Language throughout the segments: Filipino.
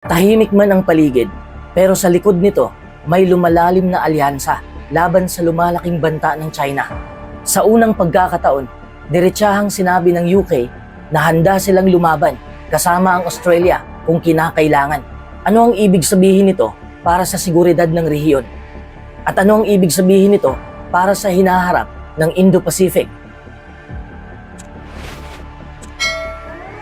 Tahimik man ang paligid, pero sa likod nito may lumalalim na alyansa laban sa lumalaking banta ng China. Sa unang pagkakataon, diretsahang sinabi ng UK na handa silang lumaban kasama ang Australia kung kinakailangan. Ano ang ibig sabihin nito para sa seguridad ng rehiyon? At ano ang ibig sabihin nito para sa hinaharap ng Indo-Pacific?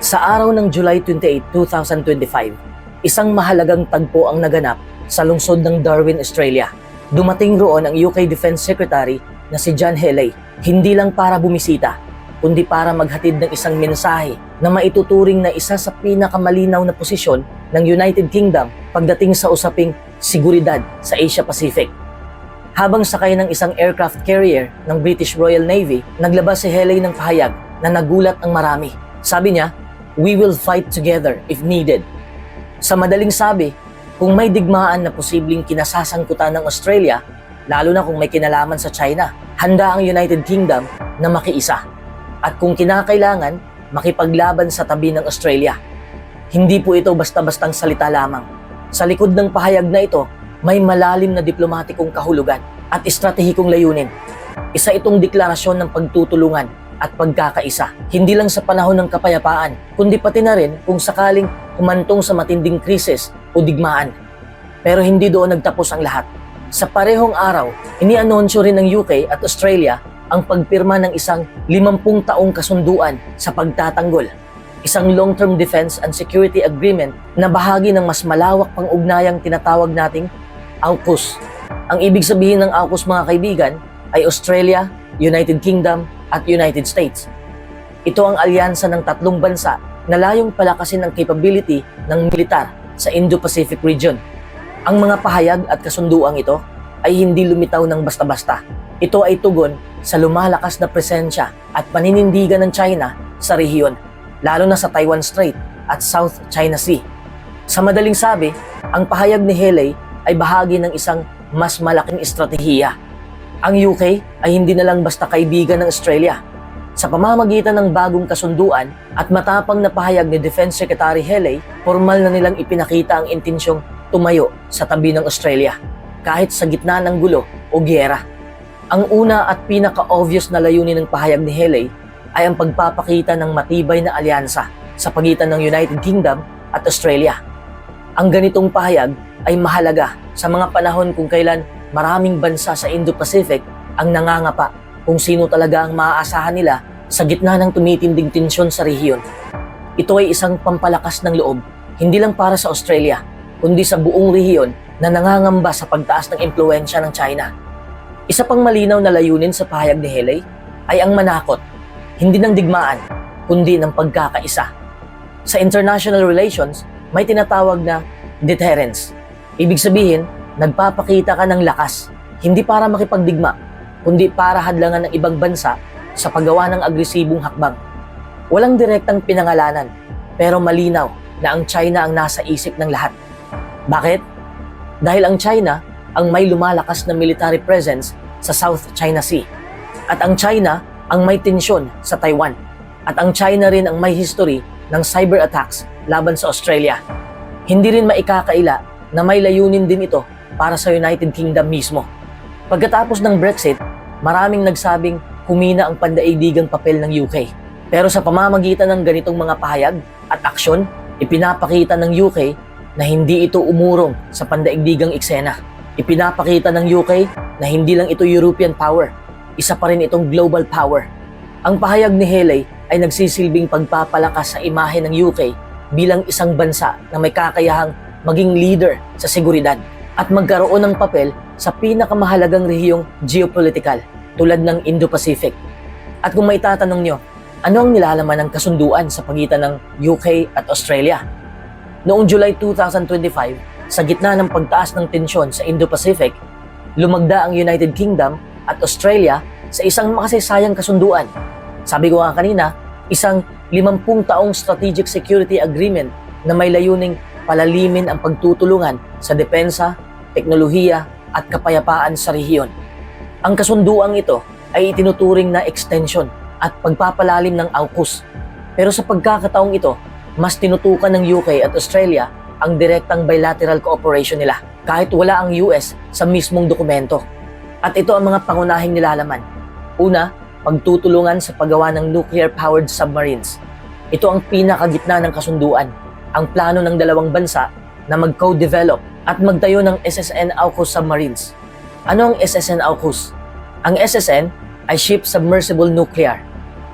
Sa araw ng July 28, 2025, isang mahalagang tagpo ang naganap sa lungsod ng Darwin, Australia. Dumating roon ang UK Defense Secretary na si John Healey, hindi lang para bumisita, kundi para maghatid ng isang mensahe na maituturing na isa sa pinakamalinaw na posisyon ng United Kingdom pagdating sa usaping seguridad sa Asia Pacific. Habang sakay ng isang aircraft carrier ng British Royal Navy, naglabas si Healey ng pahayag na nagulat ang marami. Sabi niya, We will fight together if needed. Sa madaling sabi, kung may digmaan na posibleng kinasasangkutan ng Australia, lalo na kung may kinalaman sa China, handa ang United Kingdom na makiisa. At kung kinakailangan, makipaglaban sa tabi ng Australia. Hindi po ito basta-bastang salita lamang. Sa likod ng pahayag na ito, may malalim na diplomatikong kahulugan at estratehikong layunin. Isa itong deklarasyon ng pagtutulungan at pagkakaisa. Hindi lang sa panahon ng kapayapaan, kundi pati na rin kung sakaling humantong sa matinding krisis o digmaan. Pero hindi doon nagtapos ang lahat. Sa parehong araw, inianunsyo rin ng UK at Australia ang pagpirma ng isang 50 taong kasunduan sa pagtatanggol. Isang long-term defense and security agreement na bahagi ng mas malawak pang ugnayang tinatawag nating AUKUS. Ang ibig sabihin ng AUKUS mga kaibigan ay Australia, United Kingdom at United States. Ito ang alyansa ng tatlong bansa na layong palakasin ang capability ng militar sa Indo-Pacific region. Ang mga pahayag at kasunduang ito ay hindi lumitaw ng basta-basta. Ito ay tugon sa lumalakas na presensya at paninindigan ng China sa rehiyon, lalo na sa Taiwan Strait at South China Sea. Sa madaling sabi, ang pahayag ni Healey ay bahagi ng isang mas malaking estratehiya. Ang UK ay hindi na lang basta kaibigan ng Australia. Sa pamamagitan ng bagong kasunduan at matapang na pahayag ni Defense Secretary Healey, formal na nilang ipinakita ang intensyong tumayo sa tabi ng Australia, kahit sa gitna ng gulo o giyera. Ang una at pinaka-obvious na layunin ng pahayag ni Healey ay ang pagpapakita ng matibay na alyansa sa pagitan ng United Kingdom at Australia. Ang ganitong pahayag ay mahalaga sa mga panahon kung kailan maraming bansa sa Indo-Pacific ang nangangapa kung sino talaga ang maaasahan nila sa gitna ng tumitinding tensyon sa rehiyon. Ito ay isang pampalakas ng loob, hindi lang para sa Australia, kundi sa buong rehiyon na nangangamba sa pagtaas ng impluensya ng China. Isa pang malinaw na layunin sa pahayag ni Healey ay ang manakot, hindi ng digmaan, kundi ng pagkakaisa. Sa international relations, may tinatawag na deterrence. Ibig sabihin, nagpapakita ka ng lakas, hindi para makipagdigma, kundi para hadlangan ng ibang bansa sa paggawa ng agresibong hakbang. Walang direktang pinangalanan, pero malinaw na ang China ang nasa isip ng lahat. Bakit? Dahil ang China ang may lumalakas na military presence sa South China Sea. At ang China ang may tensyon sa Taiwan. At ang China rin ang may history ng cyber attacks laban sa Australia. Hindi rin maikakaila na may layunin din ito para sa United Kingdom mismo. Pagkatapos ng Brexit, maraming nagsabing humina ang pandaigdigang papel ng UK. Pero sa pamamagitan ng ganitong mga pahayag at aksyon, ipinapakita ng UK na hindi ito umurong sa pandaigdigang eksena. Ipinapakita ng UK na hindi lang ito European power, isa pa rin itong global power. Ang pahayag ni Healey ay nagsisilbing pagpapalakas sa imahe ng UK bilang isang bansa na may kakayahang maging leader sa seguridad at magkaroon ng papel sa pinakamahalagang rehiyong geopolitical tulad ng Indo-Pacific. At kung may tatanong nyo, ano ang nilalaman ng kasunduan sa pagitan ng UK at Australia? Noong July 2025, sa gitna ng pagtaas ng tensyon sa Indo-Pacific, lumagda ang United Kingdom at Australia sa isang makasaysayang kasunduan. Sabi ko nga kanina, isang 50 taong strategic security agreement na may layuning palalimin ang pagtutulungan sa depensa, teknolohiya at kapayapaan sa rehiyon. Ang kasunduang ito ay itinuturing na extension at pagpapalalim ng AUKUS. Pero sa pagkakataong ito, mas tinutukan ng UK at Australia ang direktang bilateral cooperation nila kahit wala ang US sa mismong dokumento. At ito ang mga pangunahing nilalaman. Una, pagtutulungan sa paggawa ng nuclear-powered submarines. Ito ang pinakagitna ng kasunduan, ang plano ng dalawang bansa na mag-co-develop at magtayo ng SSN AUKUS submarines. Ano ang SSN AUKUS? Ang SSN ay Ship Submersible Nuclear.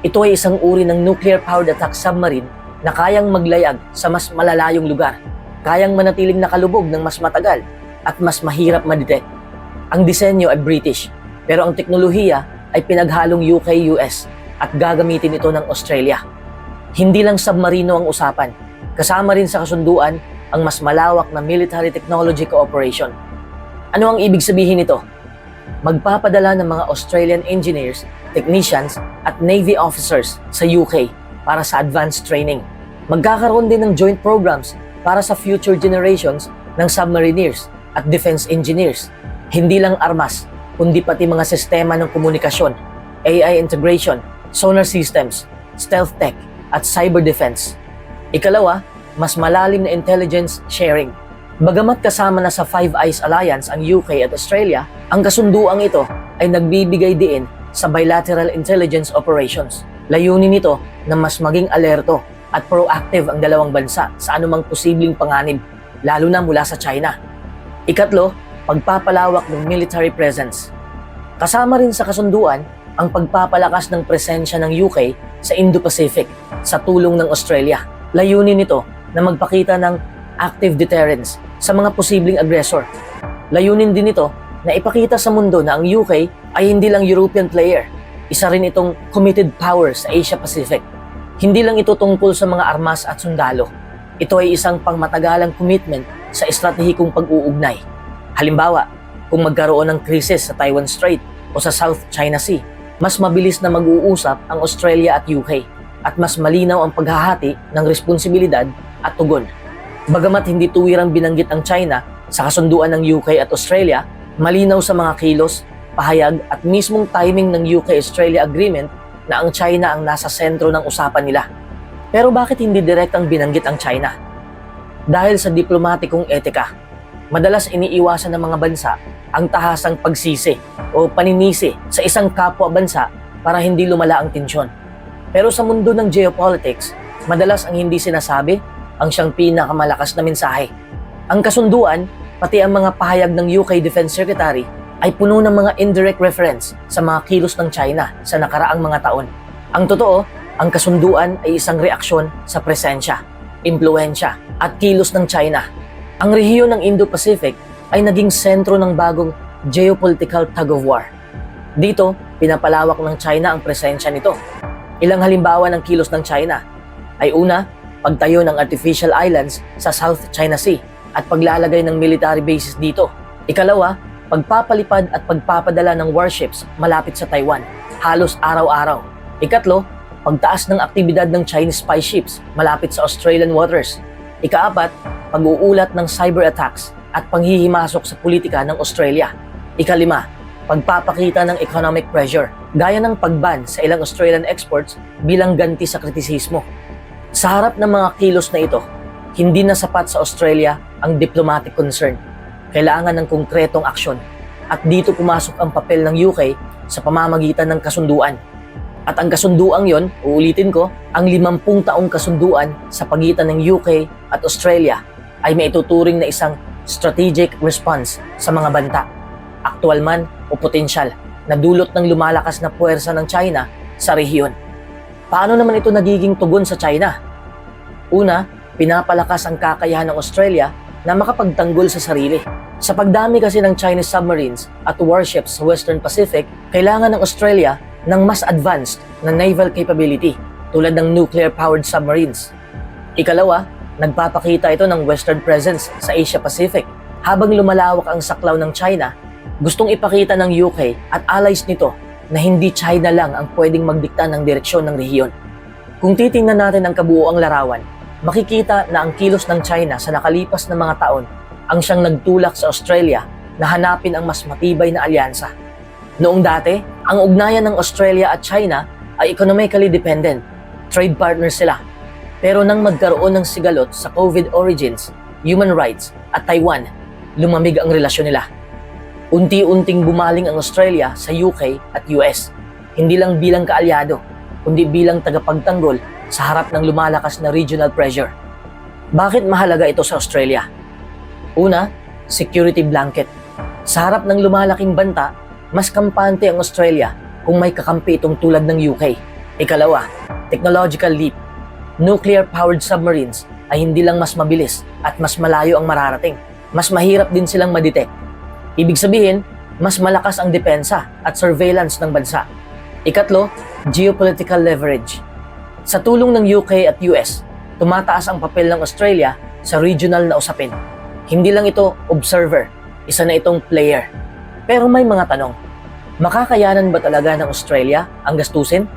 Ito ay isang uri ng nuclear-powered attack submarine na kayang maglayag sa mas malalayong lugar, kayang manatiling nakalubog ng mas matagal at mas mahirap madetect. Ang disenyo ay British, pero ang teknolohiya ay pinaghalong UK-US at gagamitin ito ng Australia. Hindi lang submarino ang usapan, kasama rin sa kasunduan ang mas malawak na military technology cooperation. Ano ang ibig sabihin nito? Magpapadala ng mga Australian engineers, technicians at Navy officers sa UK para sa advanced training. Magkakaroon din ng joint programs para sa future generations ng submarineers at defense engineers. Hindi lang armas, kundi pati mga sistema ng komunikasyon, AI integration, sonar systems, stealth tech, at cyber defense. Ikalawa, mas malalim na intelligence sharing. Bagamat kasama na sa Five Eyes Alliance ang UK at Australia, ang kasunduang ito ay nagbibigay diin sa bilateral intelligence operations. Layunin nito na mas maging alerto at proactive ang dalawang bansa sa anumang posibleng panganib, lalo na mula sa China. Ikatlo, pagpapalawak ng military presence. Kasama rin sa kasunduan ang pagpapalakas ng presensya ng UK sa Indo-Pacific sa tulong ng Australia. Layunin nito na magpakita ng active deterrence sa mga posibleng aggressor. Layunin din nito na ipakita sa mundo na ang UK ay hindi lang European player, isa rin itong committed power sa Asia Pacific. Hindi lang ito tungkol sa mga armas at sundalo. Ito ay isang pangmatagalang commitment sa estratehikong pag-uugnay. Halimbawa, kung magkaroon ng krisis sa Taiwan Strait o sa South China Sea, mas mabilis na mag-uusap ang Australia at UK at mas malinaw ang paghahati ng responsibilidad at tugon. Bagamat hindi tuwirang binanggit ang China sa kasunduan ng UK at Australia, malinaw sa mga kilos, pahayag at mismong timing ng UK-Australia Agreement na ang China ang nasa sentro ng usapan nila. Pero bakit hindi direktang binanggit ang China? Dahil sa diplomatikong etika, madalas iniiwasan ng mga bansa ang tahasang pagsisi o paninisi sa isang kapwa bansa para hindi lumala ang tensyon. Pero sa mundo ng geopolitics, madalas ang hindi sinasabi ang siyang pinakamalakas na mensahe. Ang kasunduan, pati ang mga pahayag ng UK Defense Secretary ay puno ng mga indirect reference sa mga kilos ng China sa nakaraang mga taon. Ang totoo, ang kasunduan ay isang reaksyon sa presensya, impluensya at kilos ng China. Ang rehiyon ng Indo-Pacific ay naging sentro ng bagong geopolitical tug-of-war. Dito, pinapalawak ng China ang presensya nito. Ilang halimbawa ng kilos ng China ay una, pagtayo ng artificial islands sa South China Sea at paglalagay ng military bases dito. Ikalawa, pagpapalipad at pagpapadala ng warships malapit sa Taiwan, halos araw-araw. Ikatlo, pagtaas ng aktibidad ng Chinese spy ships malapit sa Australian waters. Ikaapat, pag-uulat ng cyber attacks at panghihimasok sa politika ng Australia. Ikalima, pagpapakita ng economic pressure, gaya ng pagban sa ilang Australian exports bilang ganti sa kritisismo. Sa harap ng mga kilos na ito, hindi na sapat sa Australia ang diplomatic concern. Kailangan ng konkretong aksyon. At dito pumasok ang papel ng UK sa pamamagitan ng kasunduan. At ang kasunduang yon, uulitin ko, ang 50 taong kasunduan sa pagitan ng UK at Australia ay may ituturing na isang strategic response sa mga banta, aktual man o potensyal, na dulot ng lumalakas na puwersa ng China sa rehiyon. Paano naman ito nagiging tugon sa China? Una, pinapalakas ang kakayahan ng Australia na makapagtanggol sa sarili. Sa pagdami kasi ng Chinese submarines at warships sa Western Pacific, kailangan ng Australia ng mas advanced na naval capability tulad ng nuclear-powered submarines. Ikalawa, nagpapakita ito ng Western presence sa Asia Pacific. Habang lumalawak ang saklaw ng China, gustong ipakita ng UK at allies nito na hindi China lang ang pwedeng magdikta ng direksyon ng rehiyon. Kung titingnan natin ang kabuoang larawan, makikita na ang kilos ng China sa nakalipas na mga taon ang siyang nagtulak sa Australia na hanapin ang mas matibay na alyansa. Noong dati, ang ugnayan ng Australia at China ay economically dependent. Trade partners sila. Pero nang magkaroon ng sigalot sa COVID origins, human rights at Taiwan, lumamig ang relasyon nila. Unti-unting bumaling ang Australia sa UK at US, hindi lang bilang kaalyado, kundi bilang tagapagtanggol sa harap ng lumalakas na regional pressure. Bakit mahalaga ito sa Australia? Una, security blanket. Sa harap ng lumalaking banta, mas kampante ang Australia kung may kakampi itong tulad ng UK. Ikalawa, technological leap. Nuclear-powered submarines ay hindi lang mas mabilis at mas malayo ang mararating. Mas mahirap din silang madetect. Ibig sabihin, mas malakas ang depensa at surveillance ng bansa. Ikatlo, geopolitical leverage. Sa tulong ng UK at US, tumataas ang papel ng Australia sa regional na usapin. Hindi lang ito observer, isa na itong player. Pero may mga tanong. Makakayanan ba talaga ng Australia ang gastusin?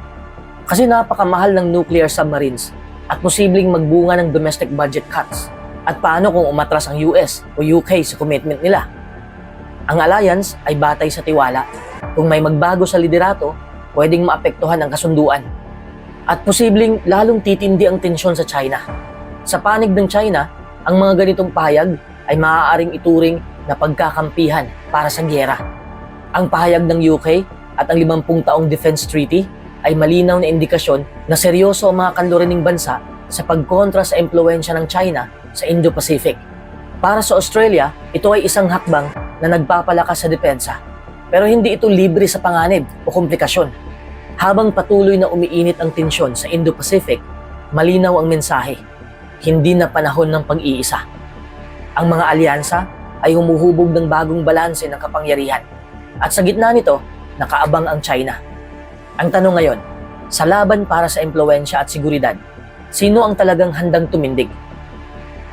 Kasi napakamahal ng nuclear submarines at posibleng magbunga ng domestic budget cuts. At paano kung umatras ang US o UK sa commitment nila? Ang alliance ay batay sa tiwala. Kung may magbago sa liderato, pwedeng maapektuhan ang kasunduan. At posibleng lalong titindi ang tensyon sa China. Sa panig ng China, ang mga ganitong pahayag ay maaaring ituring na pagkakampihan para sa gyera. Ang pahayag ng UK at ang 50 taong defense treaty ay malinaw na indikasyon na seryoso ang mga kanlurining bansa sa pagkontra sa impluensya ng China sa Indo-Pacific. Para sa Australia, ito ay isang hakbang na nagpapalakas sa depensa. Pero hindi ito libre sa panganib o komplikasyon. Habang patuloy na umiinit ang tensyon sa Indo-Pacific, malinaw ang mensahe. Hindi na panahon ng pag-iisa. Ang mga alyansa ay humuhubog ng bagong balanse ng kapangyarihan. At sa gitna nito, nakaabang ang China. Ang tanong ngayon, sa laban para sa impluensya at seguridad, sino ang talagang handang tumindig?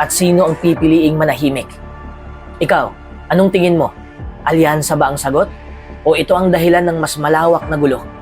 At sino ang pipiliing manahimik? Ikaw, anong tingin mo? Alyansa ba ang sagot? O ito ang dahilan ng mas malawak na gulo?